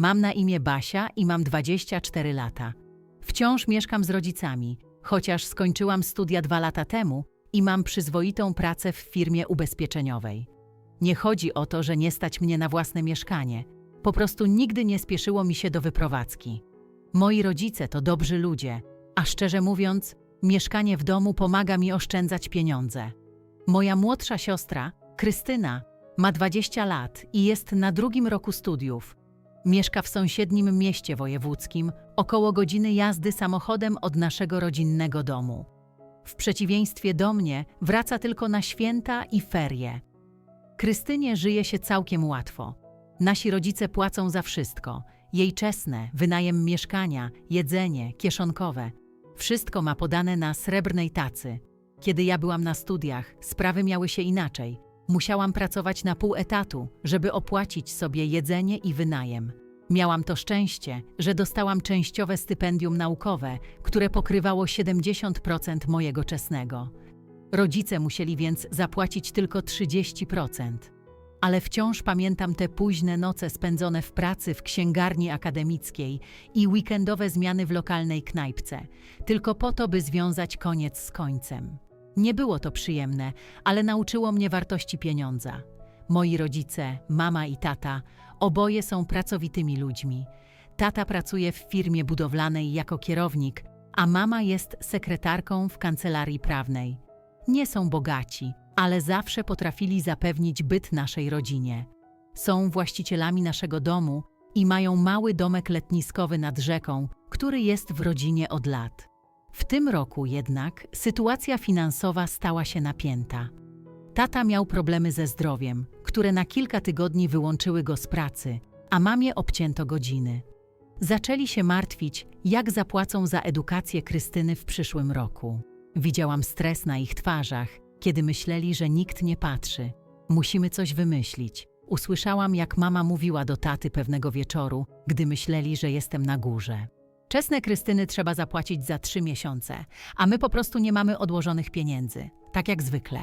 Mam na imię Basia i mam 24 lata. Wciąż mieszkam z rodzicami, chociaż skończyłam studia dwa lata temu i mam przyzwoitą pracę w firmie ubezpieczeniowej. Nie chodzi o to, że nie stać mnie na własne mieszkanie. Po prostu nigdy nie spieszyło mi się do wyprowadzki. Moi rodzice to dobrzy ludzie, a szczerze mówiąc, mieszkanie w domu pomaga mi oszczędzać pieniądze. Moja młodsza siostra, Krystyna, ma 20 lat i jest na drugim roku studiów. Mieszka w sąsiednim mieście wojewódzkim, około godziny jazdy samochodem od naszego rodzinnego domu. W przeciwieństwie do mnie, wraca tylko na święta i ferie. Krystynie żyje się całkiem łatwo. Nasi rodzice płacą za wszystko: jej czesne, wynajem mieszkania, jedzenie, kieszonkowe. Wszystko ma podane na srebrnej tacy. Kiedy ja byłam na studiach, sprawy miały się inaczej. Musiałam pracować na pół etatu, żeby opłacić sobie jedzenie i wynajem. Miałam to szczęście, że dostałam częściowe stypendium naukowe, które pokrywało 70% mojego czesnego. Rodzice musieli więc zapłacić tylko 30%. Ale wciąż pamiętam te późne noce spędzone w pracy w księgarni akademickiej i weekendowe zmiany w lokalnej knajpce, tylko po to, by związać koniec z końcem. Nie było to przyjemne, ale nauczyło mnie wartości pieniądza. Moi rodzice, mama i tata, oboje są pracowitymi ludźmi. Tata pracuje w firmie budowlanej jako kierownik, a mama jest sekretarką w kancelarii prawnej. Nie są bogaci, ale zawsze potrafili zapewnić byt naszej rodzinie. Są właścicielami naszego domu i mają mały domek letniskowy nad rzeką, który jest w rodzinie od lat. W tym roku jednak sytuacja finansowa stała się napięta. Tata miał problemy ze zdrowiem, które na kilka tygodni wyłączyły go z pracy, a mamie obcięto godziny. Zaczęli się martwić, jak zapłacą za edukację Krystyny w przyszłym roku. Widziałam stres na ich twarzach, kiedy myśleli, że nikt nie patrzy. Musimy coś wymyślić. Usłyszałam, jak mama mówiła do taty pewnego wieczoru, gdy myśleli, że jestem na górze. Czesne Krystyny trzeba zapłacić za trzy miesiące, a my po prostu nie mamy odłożonych pieniędzy, tak jak zwykle.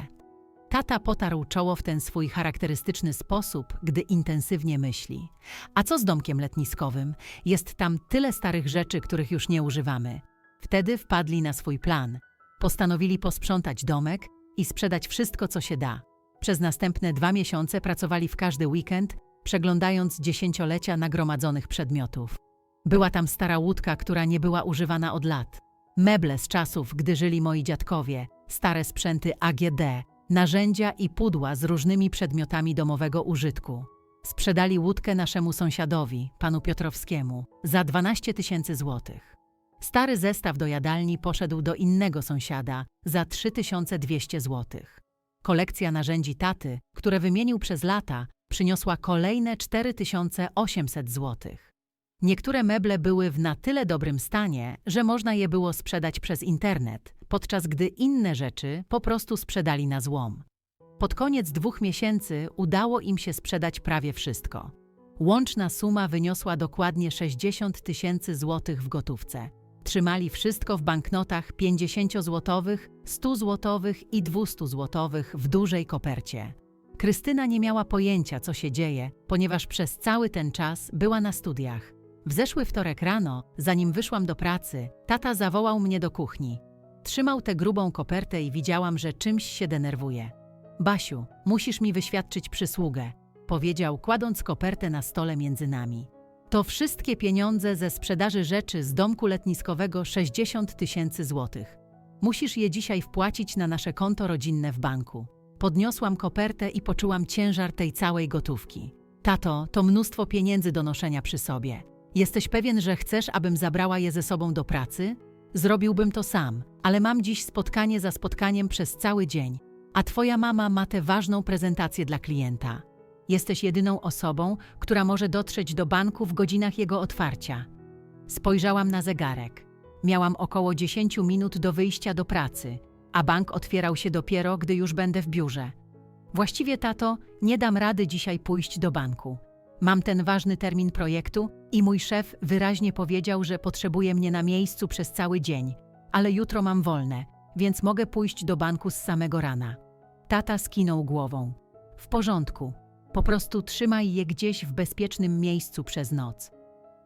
Tata potarł czoło w ten swój charakterystyczny sposób, gdy intensywnie myśli. A co z domkiem letniskowym? Jest tam tyle starych rzeczy, których już nie używamy. Wtedy wpadli na swój plan. Postanowili posprzątać domek i sprzedać wszystko, co się da. Przez następne dwa miesiące pracowali w każdy weekend, przeglądając dziesięciolecia nagromadzonych przedmiotów. Była tam stara łódka, która nie była używana od lat. Meble z czasów, gdy żyli moi dziadkowie, stare sprzęty AGD, narzędzia i pudła z różnymi przedmiotami domowego użytku. Sprzedali łódkę naszemu sąsiadowi, panu Piotrowskiemu, za 12 tysięcy złotych. Stary zestaw do jadalni poszedł do innego sąsiada za 3200 złotych. Kolekcja narzędzi taty, które wymienił przez lata, przyniosła kolejne 4800 złotych. Niektóre meble były w na tyle dobrym stanie, że można je było sprzedać przez internet, podczas gdy inne rzeczy po prostu sprzedali na złom. Pod koniec dwóch miesięcy udało im się sprzedać prawie wszystko. Łączna suma wyniosła dokładnie 60 tysięcy złotych w gotówce. Trzymali wszystko w banknotach 50-złotowych, 100-złotowych i 200-złotowych w dużej kopercie. Krystyna nie miała pojęcia, co się dzieje, ponieważ przez cały ten czas była na studiach. W zeszły wtorek rano, zanim wyszłam do pracy, tata zawołał mnie do kuchni. Trzymał tę grubą kopertę i widziałam, że czymś się denerwuje. Basiu, musisz mi wyświadczyć przysługę, powiedział, kładąc kopertę na stole między nami. To wszystkie pieniądze ze sprzedaży rzeczy z domku letniskowego 60 tysięcy złotych. Musisz je dzisiaj wpłacić na nasze konto rodzinne w banku. Podniosłam kopertę i poczułam ciężar tej całej gotówki. Tato, to mnóstwo pieniędzy do noszenia przy sobie. Jesteś pewien, że chcesz, abym zabrała je ze sobą do pracy? Zrobiłbym to sam, ale mam dziś spotkanie za spotkaniem przez cały dzień, a twoja mama ma tę ważną prezentację dla klienta. Jesteś jedyną osobą, która może dotrzeć do banku w godzinach jego otwarcia. Spojrzałam na zegarek. Miałam około 10 minut do wyjścia do pracy, a bank otwierał się dopiero, gdy już będę w biurze. Właściwie, tato, nie dam rady dzisiaj pójść do banku. Mam ten ważny termin projektu i mój szef wyraźnie powiedział, że potrzebuje mnie na miejscu przez cały dzień, ale jutro mam wolne, więc mogę pójść do banku z samego rana. Tata skinął głową. W porządku, po prostu trzymaj je gdzieś w bezpiecznym miejscu przez noc.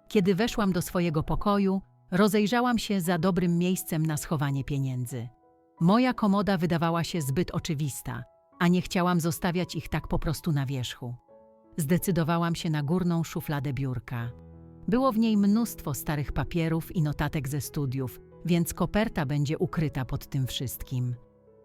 Kiedy weszłam do swojego pokoju, rozejrzałam się za dobrym miejscem na schowanie pieniędzy. Moja komoda wydawała się zbyt oczywista, a nie chciałam zostawiać ich tak po prostu na wierzchu. Zdecydowałam się na górną szufladę biurka. Było w niej mnóstwo starych papierów i notatek ze studiów, więc koperta będzie ukryta pod tym wszystkim.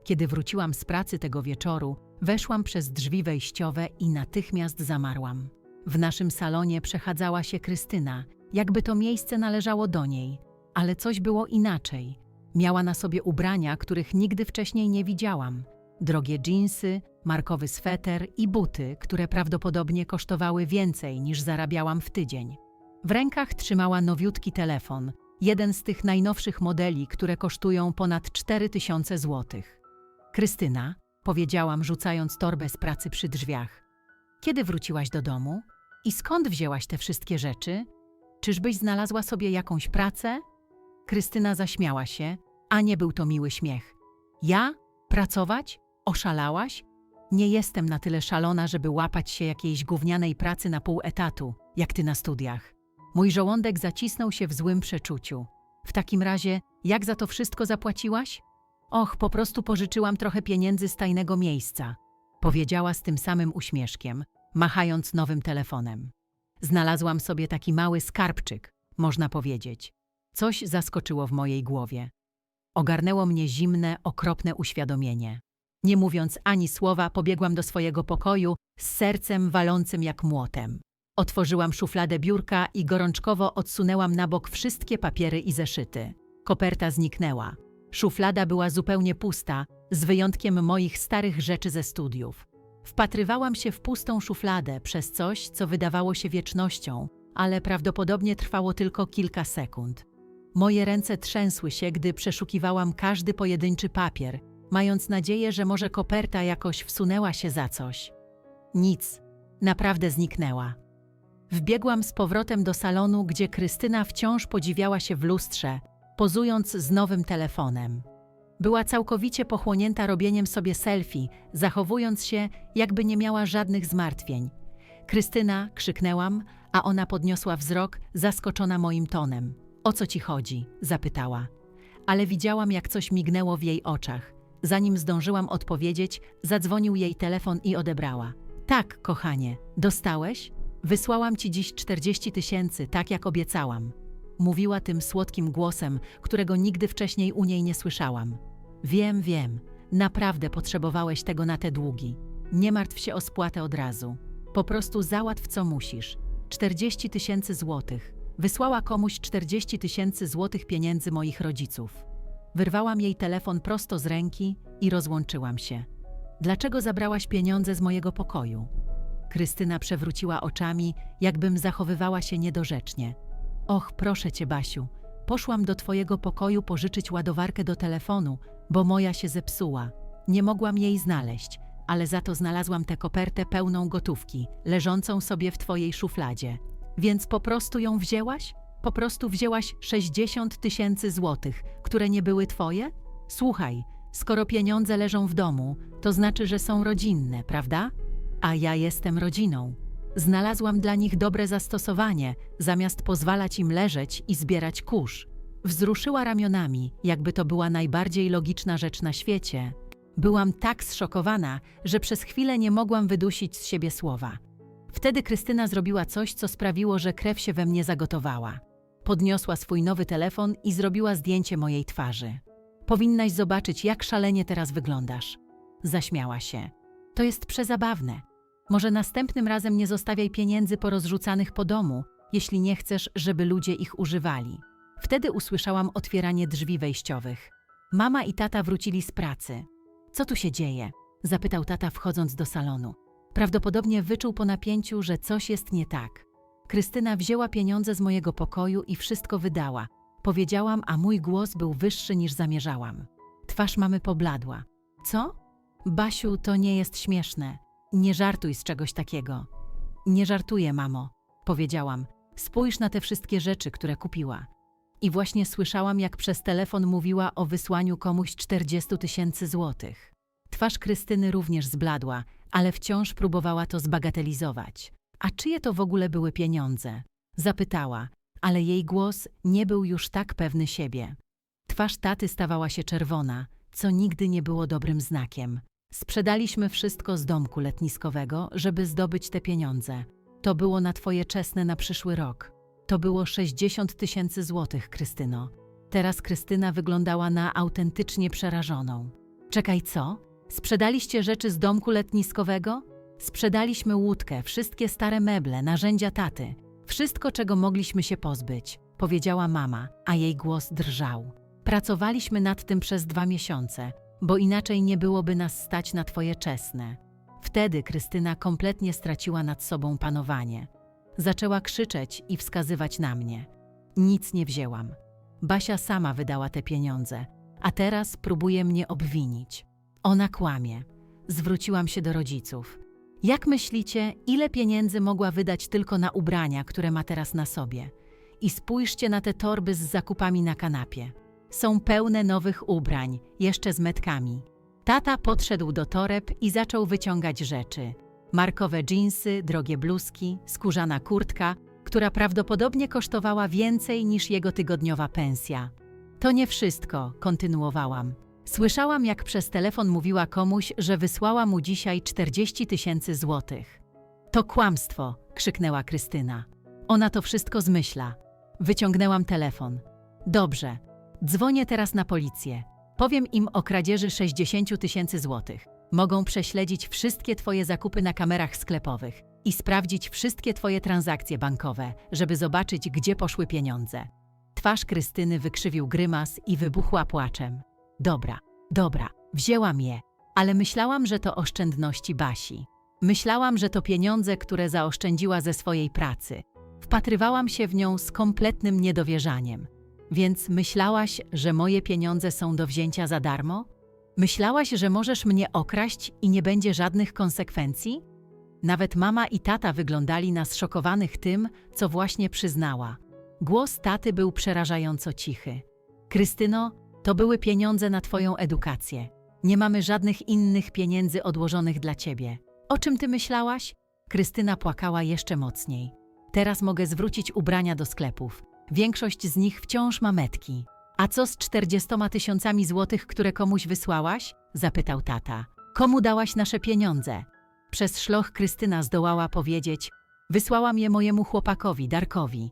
Kiedy wróciłam z pracy tego wieczoru, weszłam przez drzwi wejściowe i natychmiast zamarłam. W naszym salonie przechadzała się Krystyna, jakby to miejsce należało do niej, ale coś było inaczej. Miała na sobie ubrania, których nigdy wcześniej nie widziałam. Drogie dżinsy, markowy sweter i buty, które prawdopodobnie kosztowały więcej niż zarabiałam w tydzień. W rękach trzymała nowiutki telefon, jeden z tych najnowszych modeli, które kosztują ponad 4000 złotych. Krystyna, powiedziałam, rzucając torbę z pracy przy drzwiach. Kiedy wróciłaś do domu? I skąd wzięłaś te wszystkie rzeczy? Czyżbyś znalazła sobie jakąś pracę? Krystyna zaśmiała się, a nie był to miły śmiech. Ja? Pracować? Oszalałaś? Nie jestem na tyle szalona, żeby łapać się jakiejś gównianej pracy na pół etatu, jak ty na studiach. Mój żołądek zacisnął się w złym przeczuciu. W takim razie, jak za to wszystko zapłaciłaś? Och, po prostu pożyczyłam trochę pieniędzy z tajnego miejsca, powiedziała z tym samym uśmieszkiem, machając nowym telefonem. Znalazłam sobie taki mały skarbczyk, można powiedzieć. Coś zaskoczyło w mojej głowie. Ogarnęło mnie zimne, okropne uświadomienie. Nie mówiąc ani słowa, pobiegłam do swojego pokoju z sercem walącym jak młotem. Otworzyłam szufladę biurka i gorączkowo odsunęłam na bok wszystkie papiery i zeszyty. Koperta zniknęła. Szuflada była zupełnie pusta, z wyjątkiem moich starych rzeczy ze studiów. Wpatrywałam się w pustą szufladę przez coś, co wydawało się wiecznością, ale prawdopodobnie trwało tylko kilka sekund. Moje ręce trzęsły się, gdy przeszukiwałam każdy pojedynczy papier, mając nadzieję, że może koperta jakoś wsunęła się za coś. Nic, naprawdę zniknęła. Wbiegłam z powrotem do salonu, gdzie Krystyna wciąż podziwiała się w lustrze, pozując z nowym telefonem. Była całkowicie pochłonięta robieniem sobie selfie, zachowując się, jakby nie miała żadnych zmartwień. Krystyna, krzyknęłam, a ona podniosła wzrok, zaskoczona moim tonem. O co ci chodzi? zapytała. Ale widziałam, jak coś mignęło w jej oczach. Zanim zdążyłam odpowiedzieć, zadzwonił jej telefon i odebrała. Tak, kochanie, dostałeś? Wysłałam ci dziś 40 tysięcy, tak jak obiecałam. Mówiła tym słodkim głosem, którego nigdy wcześniej u niej nie słyszałam. Wiem, wiem, naprawdę potrzebowałeś tego na te długi. Nie martw się o spłatę od razu. Po prostu załatw co musisz. 40 tysięcy złotych. Wysłała komuś 40 tysięcy złotych pieniędzy moich rodziców. Wyrwałam jej telefon prosto z ręki i rozłączyłam się. Dlaczego zabrałaś pieniądze z mojego pokoju? Krystyna przewróciła oczami, jakbym zachowywała się niedorzecznie. Och, proszę cię, Basiu, poszłam do twojego pokoju pożyczyć ładowarkę do telefonu, bo moja się zepsuła. Nie mogłam jej znaleźć, ale za to znalazłam tę kopertę pełną gotówki, leżącą sobie w twojej szufladzie. Więc po prostu ją wzięłaś? Po prostu wzięłaś 60 tysięcy złotych, które nie były twoje? Słuchaj, skoro pieniądze leżą w domu, to znaczy, że są rodzinne, prawda? A ja jestem rodziną. Znalazłam dla nich dobre zastosowanie, zamiast pozwalać im leżeć i zbierać kurz. Wzruszyła ramionami, jakby to była najbardziej logiczna rzecz na świecie. Byłam tak zszokowana, że przez chwilę nie mogłam wydusić z siebie słowa. Wtedy Krystyna zrobiła coś, co sprawiło, że krew się we mnie zagotowała. Podniosła swój nowy telefon i zrobiła zdjęcie mojej twarzy. Powinnaś zobaczyć, jak szalenie teraz wyglądasz. Zaśmiała się. To jest przezabawne. Może następnym razem nie zostawiaj pieniędzy porozrzucanych po domu, jeśli nie chcesz, żeby ludzie ich używali. Wtedy usłyszałam otwieranie drzwi wejściowych. Mama i tata wrócili z pracy. Co tu się dzieje? zapytał tata wchodząc do salonu. Prawdopodobnie wyczuł po napięciu, że coś jest nie tak. Krystyna wzięła pieniądze z mojego pokoju i wszystko wydała. Powiedziałam, a mój głos był wyższy niż zamierzałam. Twarz mamy pobladła. Co? Basiu, to nie jest śmieszne. Nie żartuj z czegoś takiego. Nie żartuję, mamo, powiedziałam. Spójrz na te wszystkie rzeczy, które kupiła. I właśnie słyszałam, jak przez telefon mówiła o wysłaniu komuś 40 tysięcy złotych. Twarz Krystyny również zbladła, ale wciąż próbowała to zbagatelizować. A czyje to w ogóle były pieniądze? Zapytała, ale jej głos nie był już tak pewny siebie. Twarz taty stawała się czerwona, co nigdy nie było dobrym znakiem. Sprzedaliśmy wszystko z domku letniskowego, żeby zdobyć te pieniądze. To było na twoje czesne na przyszły rok. To było 60 tysięcy złotych, Krystyno. Teraz Krystyna wyglądała na autentycznie przerażoną. Czekaj, co? Sprzedaliście rzeczy z domku letniskowego? Sprzedaliśmy łódkę, wszystkie stare meble, narzędzia taty. Wszystko, czego mogliśmy się pozbyć, powiedziała mama, a jej głos drżał. Pracowaliśmy nad tym przez dwa miesiące, bo inaczej nie byłoby nas stać na twoje czesne. Wtedy Krystyna kompletnie straciła nad sobą panowanie. Zaczęła krzyczeć i wskazywać na mnie. Nic nie wzięłam. Basia sama wydała te pieniądze, a teraz próbuje mnie obwinić. Ona kłamie. Zwróciłam się do rodziców. Jak myślicie, ile pieniędzy mogła wydać tylko na ubrania, które ma teraz na sobie? I spójrzcie na te torby z zakupami na kanapie. Są pełne nowych ubrań, jeszcze z metkami. Tata podszedł do toreb i zaczął wyciągać rzeczy. Markowe dżinsy, drogie bluzki, skórzana kurtka, która prawdopodobnie kosztowała więcej niż jego tygodniowa pensja. To nie wszystko, kontynuowałam. Słyszałam, jak przez telefon mówiła komuś, że wysłała mu dzisiaj 40 tysięcy złotych. To kłamstwo, krzyknęła Krystyna. Ona to wszystko zmyśla. Wyciągnęłam telefon. Dobrze, dzwonię teraz na policję. Powiem im o kradzieży 60 tysięcy złotych. Mogą prześledzić wszystkie Twoje zakupy na kamerach sklepowych i sprawdzić wszystkie Twoje transakcje bankowe, żeby zobaczyć, gdzie poszły pieniądze. Twarz Krystyny wykrzywił grymas i wybuchła płaczem. Dobra, dobra, wzięłam je, ale myślałam, że to oszczędności Basi. Myślałam, że to pieniądze, które zaoszczędziła ze swojej pracy. Wpatrywałam się w nią z kompletnym niedowierzaniem. Więc myślałaś, że moje pieniądze są do wzięcia za darmo? Myślałaś, że możesz mnie okraść i nie będzie żadnych konsekwencji? Nawet mama i tata wyglądali na zszokowanych tym, co właśnie przyznała. Głos taty był przerażająco cichy. Krystyno, to były pieniądze na twoją edukację. Nie mamy żadnych innych pieniędzy odłożonych dla ciebie. O czym ty myślałaś? Krystyna płakała jeszcze mocniej. Teraz mogę zwrócić ubrania do sklepów. Większość z nich wciąż ma metki. A co z czterdziestoma tysiącami złotych, które komuś wysłałaś? Zapytał tata. Komu dałaś nasze pieniądze? Przez szloch Krystyna zdołała powiedzieć: Wysłałam je mojemu chłopakowi, Darkowi.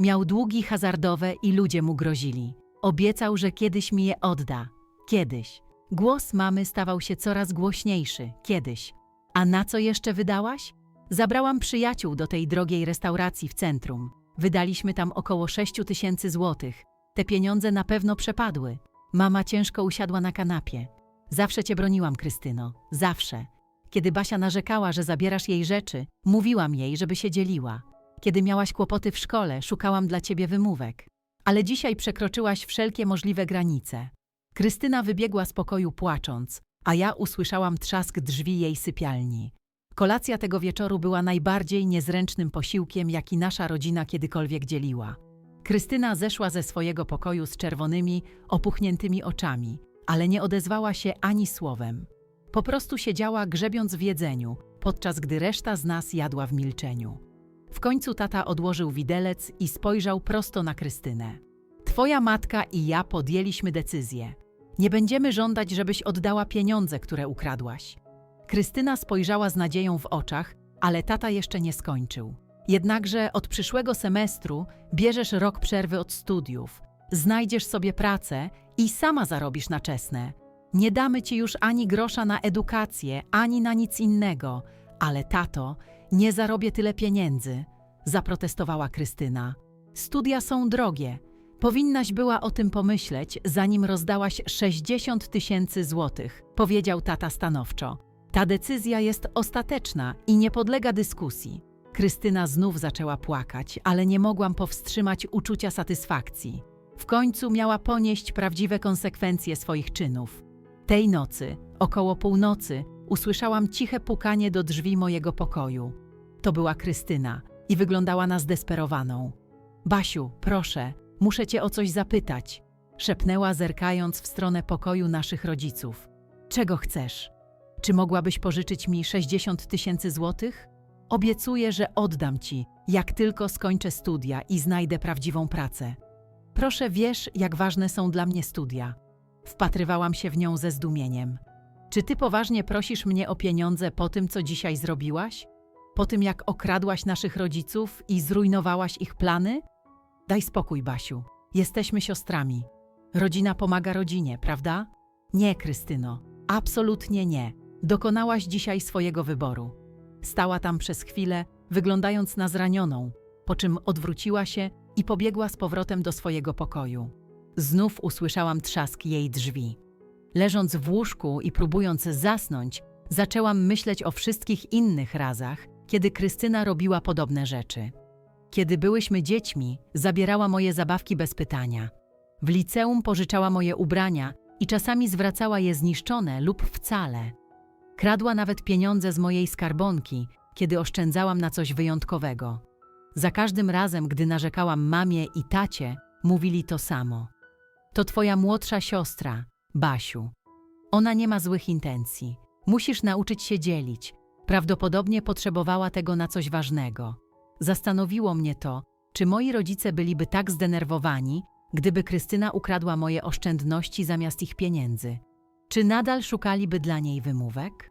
Miał długi hazardowe i ludzie mu grozili. Obiecał, że kiedyś mi je odda. Kiedyś. Głos mamy stawał się coraz głośniejszy. Kiedyś. A na co jeszcze wydałaś? Zabrałam przyjaciół do tej drogiej restauracji w centrum. Wydaliśmy tam około 6 tysięcy złotych. Te pieniądze na pewno przepadły. Mama ciężko usiadła na kanapie. Zawsze cię broniłam, Krystyno. Zawsze. Kiedy Basia narzekała, że zabierasz jej rzeczy, mówiłam jej, żeby się dzieliła. Kiedy miałaś kłopoty w szkole, szukałam dla ciebie wymówek. Ale dzisiaj przekroczyłaś wszelkie możliwe granice. Krystyna wybiegła z pokoju płacząc, a ja usłyszałam trzask drzwi jej sypialni. Kolacja tego wieczoru była najbardziej niezręcznym posiłkiem, jaki nasza rodzina kiedykolwiek dzieliła. Krystyna zeszła ze swojego pokoju z czerwonymi, opuchniętymi oczami, ale nie odezwała się ani słowem. Po prostu siedziała grzebiąc w jedzeniu, podczas gdy reszta z nas jadła w milczeniu. W końcu tata odłożył widelec i spojrzał prosto na Krystynę. Twoja matka i ja podjęliśmy decyzję. Nie będziemy żądać, żebyś oddała pieniądze, które ukradłaś. Krystyna spojrzała z nadzieją w oczach, ale tata jeszcze nie skończył. Jednakże od przyszłego semestru bierzesz rok przerwy od studiów, znajdziesz sobie pracę i sama zarobisz na czesne. Nie damy ci już ani grosza na edukację, ani na nic innego, ale tato, nie zarobię tyle pieniędzy, zaprotestowała Krystyna. Studia są drogie. Powinnaś była o tym pomyśleć, zanim rozdałaś 60 tysięcy złotych, powiedział tata stanowczo. Ta decyzja jest ostateczna i nie podlega dyskusji. Krystyna znów zaczęła płakać, ale nie mogłam powstrzymać uczucia satysfakcji. W końcu miała ponieść prawdziwe konsekwencje swoich czynów. Tej nocy, około północy, usłyszałam ciche pukanie do drzwi mojego pokoju. To była Krystyna i wyglądała na zdesperowaną. Basiu, proszę, muszę cię o coś zapytać, szepnęła, zerkając w stronę pokoju naszych rodziców. Czego chcesz? Czy mogłabyś pożyczyć mi 60 tysięcy złotych? Obiecuję, że oddam ci, jak tylko skończę studia i znajdę prawdziwą pracę. Proszę, wiesz, jak ważne są dla mnie studia. Wpatrywałam się w nią ze zdumieniem. Czy ty poważnie prosisz mnie o pieniądze po tym, co dzisiaj zrobiłaś? Po tym, jak okradłaś naszych rodziców i zrujnowałaś ich plany? Daj spokój, Basiu. Jesteśmy siostrami. Rodzina pomaga rodzinie, prawda? Nie, Krystyno. Absolutnie nie. Dokonałaś dzisiaj swojego wyboru. Stała tam przez chwilę, wyglądając na zranioną, po czym odwróciła się i pobiegła z powrotem do swojego pokoju. Znów usłyszałam trzask jej drzwi. Leżąc w łóżku i próbując zasnąć, zaczęłam myśleć o wszystkich innych razach, kiedy Krystyna robiła podobne rzeczy. Kiedy byłyśmy dziećmi, zabierała moje zabawki bez pytania. W liceum pożyczała moje ubrania i czasami zwracała je zniszczone lub wcale. Kradła nawet pieniądze z mojej skarbonki, kiedy oszczędzałam na coś wyjątkowego. Za każdym razem, gdy narzekałam mamie i tacie, mówili to samo. To twoja młodsza siostra, Basiu. Ona nie ma złych intencji. Musisz nauczyć się dzielić. Prawdopodobnie potrzebowała tego na coś ważnego. Zastanowiło mnie to, czy moi rodzice byliby tak zdenerwowani, gdyby Krystyna ukradła moje oszczędności zamiast ich pieniędzy. Czy nadal szukaliby dla niej wymówek?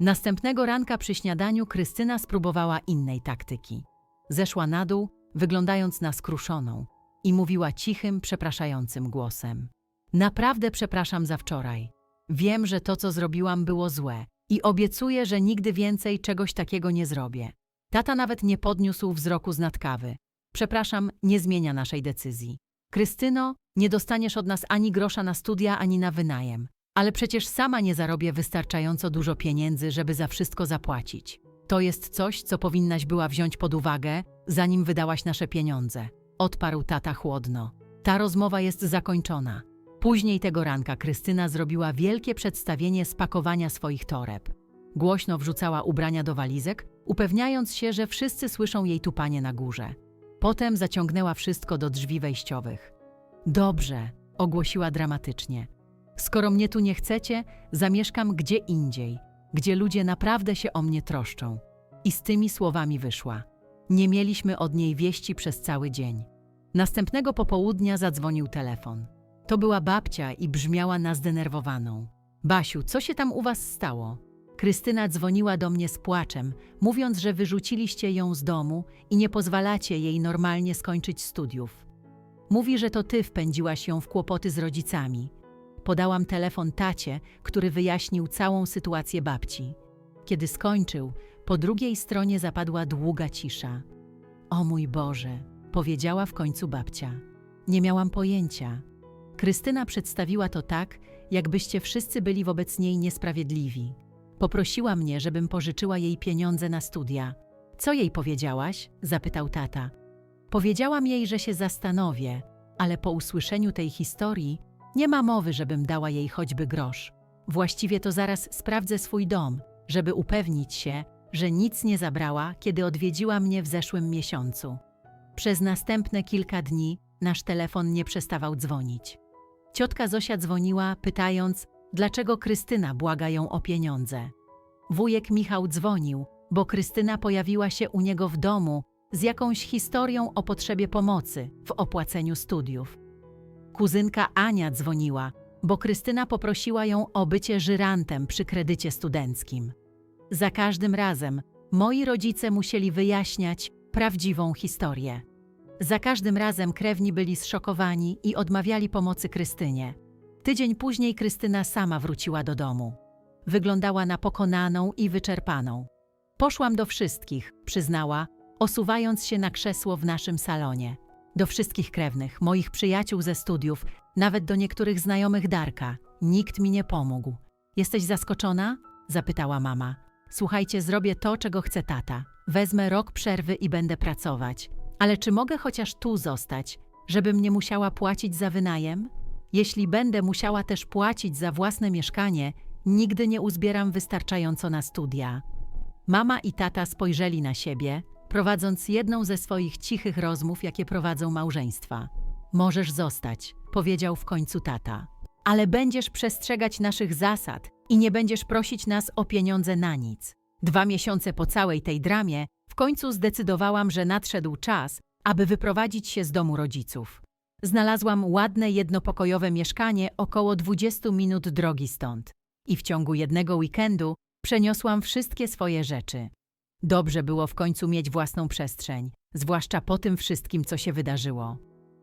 Następnego ranka przy śniadaniu Krystyna spróbowała innej taktyki. Zeszła na dół, wyglądając na skruszoną, i mówiła cichym, przepraszającym głosem. Naprawdę przepraszam za wczoraj. Wiem, że to, co zrobiłam, było złe i obiecuję, że nigdy więcej czegoś takiego nie zrobię. Tata nawet nie podniósł wzroku z nadkawy. Przepraszam, nie zmienia naszej decyzji. Krystyno, nie dostaniesz od nas ani grosza na studia, ani na wynajem. Ale przecież sama nie zarobię wystarczająco dużo pieniędzy, żeby za wszystko zapłacić. To jest coś, co powinnaś była wziąć pod uwagę, zanim wydałaś nasze pieniądze. Odparł tata chłodno. Ta rozmowa jest zakończona. Później tego ranka Krystyna zrobiła wielkie przedstawienie spakowania swoich toreb. Głośno wrzucała ubrania do walizek, upewniając się, że wszyscy słyszą jej tupanie na górze. Potem zaciągnęła wszystko do drzwi wejściowych. Dobrze, ogłosiła dramatycznie. Skoro mnie tu nie chcecie, zamieszkam gdzie indziej, gdzie ludzie naprawdę się o mnie troszczą. I z tymi słowami wyszła. Nie mieliśmy od niej wieści przez cały dzień. Następnego popołudnia zadzwonił telefon. To była babcia i brzmiała na zdenerwowaną. Basiu, co się tam u was stało? Krystyna dzwoniła do mnie z płaczem, mówiąc, że wyrzuciliście ją z domu i nie pozwalacie jej normalnie skończyć studiów. Mówi, że to ty wpędziłaś ją w kłopoty z rodzicami. Podałam telefon tacie, który wyjaśnił całą sytuację babci. Kiedy skończył, po drugiej stronie zapadła długa cisza. O mój Boże, powiedziała w końcu babcia. Nie miałam pojęcia. Krystyna przedstawiła to tak, jakbyście wszyscy byli wobec niej niesprawiedliwi. Poprosiła mnie, żebym pożyczyła jej pieniądze na studia. Co jej powiedziałaś? zapytał tata. Powiedziałam jej, że się zastanowię, ale po usłyszeniu tej historii nie ma mowy, żebym dała jej choćby grosz. Właściwie to zaraz sprawdzę swój dom, żeby upewnić się, że nic nie zabrała, kiedy odwiedziła mnie w zeszłym miesiącu. Przez następne kilka dni nasz telefon nie przestawał dzwonić. Ciotka Zosia dzwoniła, pytając, dlaczego Krystyna błaga ją o pieniądze. Wujek Michał dzwonił, bo Krystyna pojawiła się u niego w domu z jakąś historią o potrzebie pomocy w opłaceniu studiów. Kuzynka Ania dzwoniła, bo Krystyna poprosiła ją o bycie żyrantem przy kredycie studenckim. Za każdym razem moi rodzice musieli wyjaśniać prawdziwą historię. Za każdym razem krewni byli zszokowani i odmawiali pomocy Krystynie. Tydzień później Krystyna sama wróciła do domu. Wyglądała na pokonaną i wyczerpaną. Poszłam do wszystkich, przyznała, osuwając się na krzesło w naszym salonie. Do wszystkich krewnych, moich przyjaciół ze studiów, nawet do niektórych znajomych Darka. Nikt mi nie pomógł. Jesteś zaskoczona? zapytała mama. Słuchajcie, zrobię to, czego chce tata. Wezmę rok przerwy i będę pracować. Ale czy mogę chociaż tu zostać, żebym nie musiała płacić za wynajem? Jeśli będę musiała też płacić za własne mieszkanie, nigdy nie uzbieram wystarczająco na studia. Mama i tata spojrzeli na siebie, prowadząc jedną ze swoich cichych rozmów, jakie prowadzą małżeństwa. Możesz zostać, powiedział w końcu tata. Ale będziesz przestrzegać naszych zasad i nie będziesz prosić nas o pieniądze na nic. Dwa miesiące po całej tej dramie W końcu zdecydowałam, że nadszedł czas, aby wyprowadzić się z domu rodziców. Znalazłam ładne jednopokojowe mieszkanie około 20 minut drogi stąd i w ciągu jednego weekendu przeniosłam wszystkie swoje rzeczy. Dobrze było w końcu mieć własną przestrzeń, zwłaszcza po tym wszystkim, co się wydarzyło.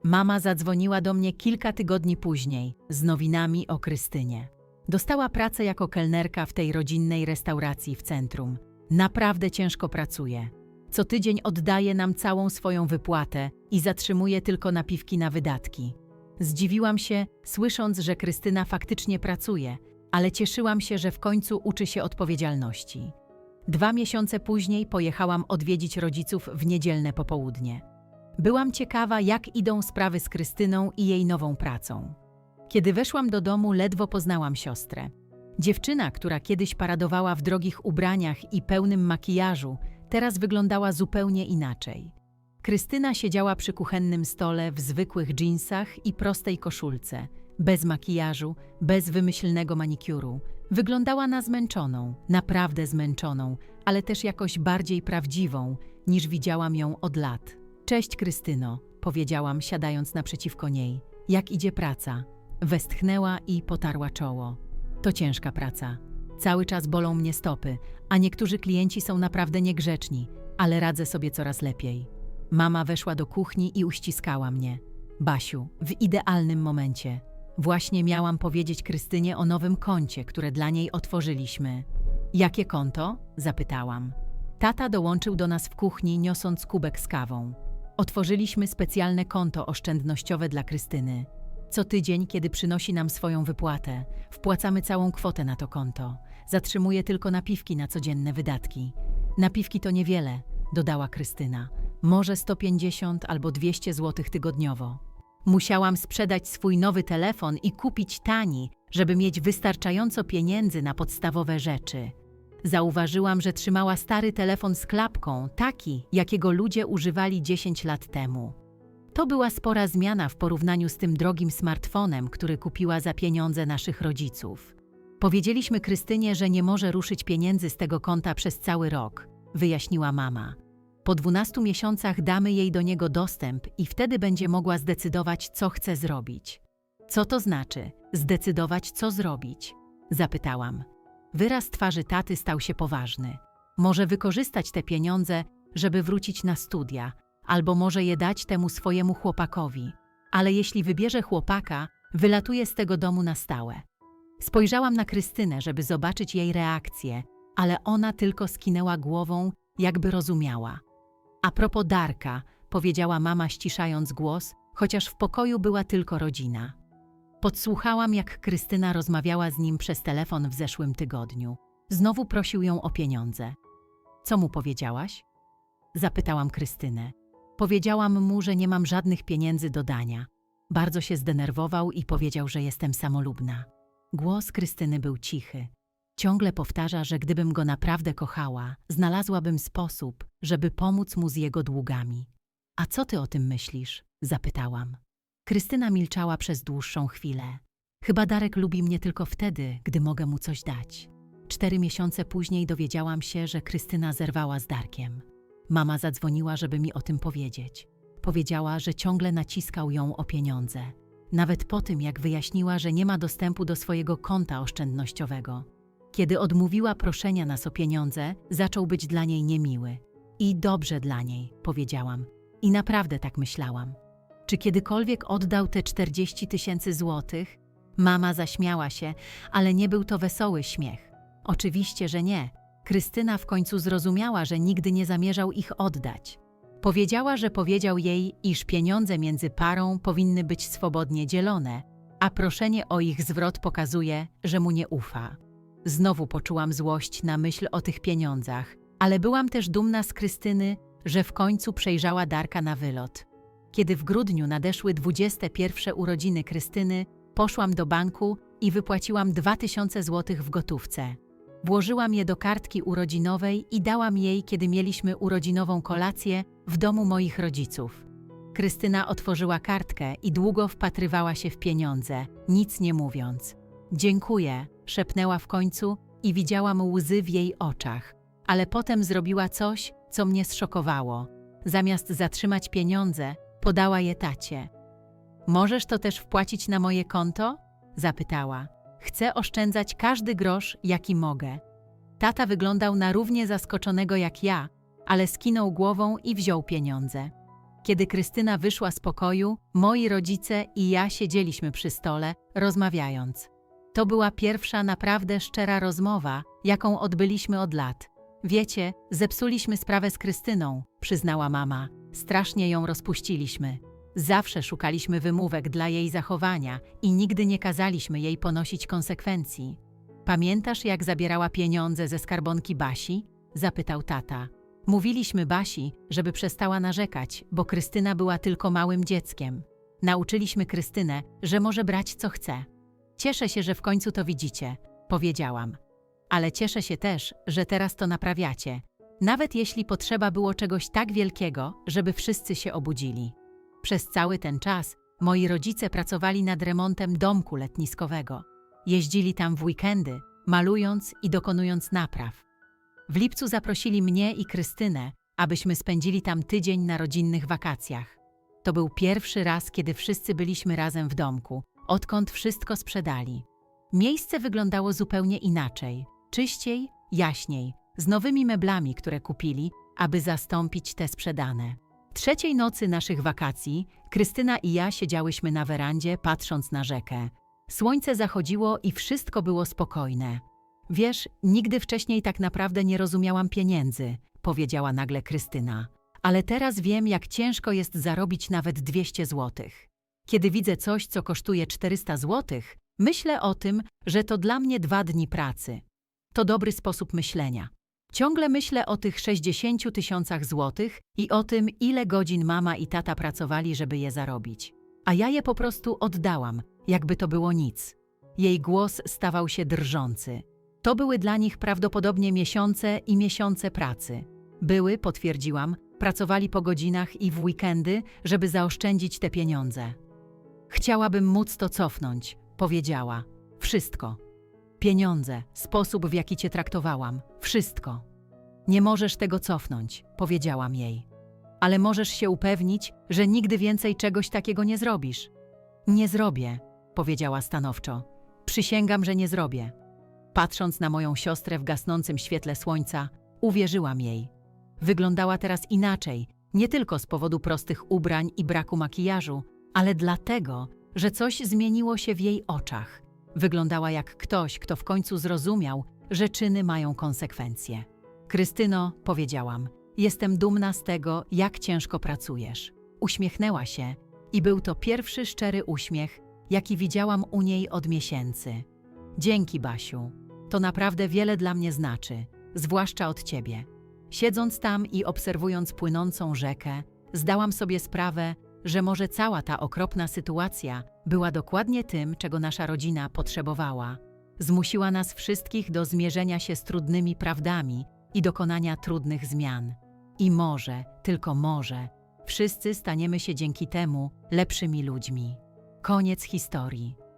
Mama zadzwoniła do mnie kilka tygodni później z nowinami o Krystynie. Dostała pracę jako kelnerka w tej rodzinnej restauracji w centrum. Naprawdę ciężko pracuje. Co tydzień oddaje nam całą swoją wypłatę i zatrzymuje tylko napiwki na wydatki. Zdziwiłam się, słysząc, że Krystyna faktycznie pracuje, ale cieszyłam się, że w końcu uczy się odpowiedzialności. Dwa miesiące później pojechałam odwiedzić rodziców w niedzielne popołudnie. Byłam ciekawa, jak idą sprawy z Krystyną i jej nową pracą. Kiedy weszłam do domu, ledwo poznałam siostrę. Dziewczyna, która kiedyś paradowała w drogich ubraniach i pełnym makijażu, teraz wyglądała zupełnie inaczej. Krystyna siedziała przy kuchennym stole w zwykłych dżinsach i prostej koszulce, bez makijażu, bez wymyślnego manikiuru. Wyglądała na zmęczoną, naprawdę zmęczoną, ale też jakoś bardziej prawdziwą, niż widziałam ją od lat. Cześć, Krystyno, powiedziałam, siadając naprzeciwko niej. Jak idzie praca? Westchnęła i potarła czoło. To ciężka praca. Cały czas bolą mnie stopy, a niektórzy klienci są naprawdę niegrzeczni, ale radzę sobie coraz lepiej. Mama weszła do kuchni i uściskała mnie. Basiu, w idealnym momencie. Właśnie miałam powiedzieć Krystynie o nowym koncie, które dla niej otworzyliśmy. Jakie konto? zapytałam. Tata dołączył do nas w kuchni, niosąc kubek z kawą. Otworzyliśmy specjalne konto oszczędnościowe dla Krystyny. Co tydzień, kiedy przynosi nam swoją wypłatę, wpłacamy całą kwotę na to konto. Zatrzymuje tylko napiwki na codzienne wydatki. Napiwki to niewiele, dodała Krystyna. Może 150 albo 200 zł tygodniowo. Musiałam sprzedać swój nowy telefon i kupić tani, żeby mieć wystarczająco pieniędzy na podstawowe rzeczy. Zauważyłam, że trzymała stary telefon z klapką, taki, jakiego ludzie używali 10 lat temu. To była spora zmiana w porównaniu z tym drogim smartfonem, który kupiła za pieniądze naszych rodziców. Powiedzieliśmy Krystynie, że nie może ruszyć pieniędzy z tego konta przez cały rok, wyjaśniła mama. Po 12 miesiącach damy jej do niego dostęp i wtedy będzie mogła zdecydować, co chce zrobić. Co to znaczy zdecydować, co zrobić? Zapytałam. Wyraz twarzy taty stał się poważny. Może wykorzystać te pieniądze, żeby wrócić na studia, albo może je dać temu swojemu chłopakowi. Ale jeśli wybierze chłopaka, wylatuje z tego domu na stałe. Spojrzałam na Krystynę, żeby zobaczyć jej reakcję, ale ona tylko skinęła głową, jakby rozumiała. A propos Darka, powiedziała mama ściszając głos, chociaż w pokoju była tylko rodzina. Podsłuchałam, jak Krystyna rozmawiała z nim przez telefon w zeszłym tygodniu. Znowu prosił ją o pieniądze. Co mu powiedziałaś? Zapytałam Krystynę. Powiedziałam mu, że nie mam żadnych pieniędzy do dania. Bardzo się zdenerwował i powiedział, że jestem samolubna. Głos Krystyny był cichy. Ciągle powtarza, że gdybym go naprawdę kochała, znalazłabym sposób, żeby pomóc mu z jego długami. A co ty o tym myślisz? zapytałam. Krystyna milczała przez dłuższą chwilę. Chyba Darek lubi mnie tylko wtedy, gdy mogę mu coś dać. Cztery miesiące później dowiedziałam się, że Krystyna zerwała z Darkiem. Mama zadzwoniła, żeby mi o tym powiedzieć. Powiedziała, że ciągle naciskał ją o pieniądze. Nawet po tym, jak wyjaśniła, że nie ma dostępu do swojego konta oszczędnościowego. Kiedy odmówiła proszenia nas o pieniądze, zaczął być dla niej niemiły. I dobrze dla niej, powiedziałam. I naprawdę tak myślałam. Czy kiedykolwiek oddał te 40 tysięcy złotych? Mama zaśmiała się, ale nie był to wesoły śmiech. Oczywiście, że nie. Krystyna w końcu zrozumiała, że nigdy nie zamierzał ich oddać. Powiedziała, że powiedział jej, iż pieniądze między parą powinny być swobodnie dzielone, a proszenie o ich zwrot pokazuje, że mu nie ufa. Znowu poczułam złość na myśl o tych pieniądzach, ale byłam też dumna z Krystyny, że w końcu przejrzała Darka na wylot. Kiedy w grudniu nadeszły 21 urodziny Krystyny, poszłam do banku i wypłaciłam 2000 zł w gotówce. Włożyłam je do kartki urodzinowej i dałam jej, kiedy mieliśmy urodzinową kolację w domu moich rodziców. Krystyna otworzyła kartkę i długo wpatrywała się w pieniądze, nic nie mówiąc. Dziękuję, szepnęła w końcu i widziałam łzy w jej oczach, ale potem zrobiła coś, co mnie zszokowało. Zamiast zatrzymać pieniądze, podała je tacie. Możesz to też wpłacić na moje konto? Zapytała. Chcę oszczędzać każdy grosz, jaki mogę. Tata wyglądał na równie zaskoczonego jak ja, ale skinął głową i wziął pieniądze. Kiedy Krystyna wyszła z pokoju, moi rodzice i ja siedzieliśmy przy stole, rozmawiając. To była pierwsza naprawdę szczera rozmowa, jaką odbyliśmy od lat. Wiecie, zepsuliśmy sprawę z Krystyną, przyznała mama. Strasznie ją rozpuściliśmy. Zawsze szukaliśmy wymówek dla jej zachowania i nigdy nie kazaliśmy jej ponosić konsekwencji. Pamiętasz, jak zabierała pieniądze ze skarbonki Basi? zapytał tata. Mówiliśmy Basi, żeby przestała narzekać, bo Krystyna była tylko małym dzieckiem. Nauczyliśmy Krystynę, że może brać co chce. Cieszę się, że w końcu to widzicie, powiedziałam. Ale cieszę się też, że teraz to naprawiacie, nawet jeśli potrzeba było czegoś tak wielkiego, żeby wszyscy się obudzili. Przez cały ten czas moi rodzice pracowali nad remontem domku letniskowego. Jeździli tam w weekendy, malując i dokonując napraw. W lipcu zaprosili mnie i Krystynę, abyśmy spędzili tam tydzień na rodzinnych wakacjach. To był pierwszy raz, kiedy wszyscy byliśmy razem w domku, odkąd wszystko sprzedali. Miejsce wyglądało zupełnie inaczej, czyściej, jaśniej, z nowymi meblami, które kupili, aby zastąpić te sprzedane. Trzeciej nocy naszych wakacji Krystyna i ja siedziałyśmy na werandzie, patrząc na rzekę. Słońce zachodziło i wszystko było spokojne. Wiesz, nigdy wcześniej tak naprawdę nie rozumiałam pieniędzy, powiedziała nagle Krystyna. Ale teraz wiem, jak ciężko jest zarobić nawet 200 złotych. Kiedy widzę coś, co kosztuje 400 złotych, myślę o tym, że to dla mnie dwa dni pracy. To dobry sposób myślenia. Ciągle myślę o tych 60 tysiącach złotych i o tym, ile godzin mama i tata pracowali, żeby je zarobić. A ja je po prostu oddałam, jakby to było nic. Jej głos stawał się drżący. To były dla nich prawdopodobnie miesiące i miesiące pracy. Były, potwierdziłam, pracowali po godzinach i w weekendy, żeby zaoszczędzić te pieniądze. Chciałabym móc to cofnąć, powiedziała. Wszystko. Pieniądze, sposób w jaki cię traktowałam, wszystko. Nie możesz tego cofnąć, powiedziałam jej. Ale możesz się upewnić, że nigdy więcej czegoś takiego nie zrobisz. Nie zrobię, powiedziała stanowczo. Przysięgam, że nie zrobię. Patrząc na moją siostrę w gasnącym świetle słońca, uwierzyłam jej. Wyglądała teraz inaczej, nie tylko z powodu prostych ubrań i braku makijażu, ale dlatego, że coś zmieniło się w jej oczach. Wyglądała jak ktoś, kto w końcu zrozumiał, że czyny mają konsekwencje. Krystyno, powiedziałam, jestem dumna z tego, jak ciężko pracujesz. Uśmiechnęła się i był to pierwszy szczery uśmiech, jaki widziałam u niej od miesięcy. Dzięki, Basiu. To naprawdę wiele dla mnie znaczy, zwłaszcza od ciebie. Siedząc tam i obserwując płynącą rzekę, zdałam sobie sprawę, że może cała ta okropna sytuacja była dokładnie tym, czego nasza rodzina potrzebowała. Zmusiła nas wszystkich do zmierzenia się z trudnymi prawdami i dokonania trudnych zmian. I może, tylko może, wszyscy staniemy się dzięki temu lepszymi ludźmi. Koniec historii.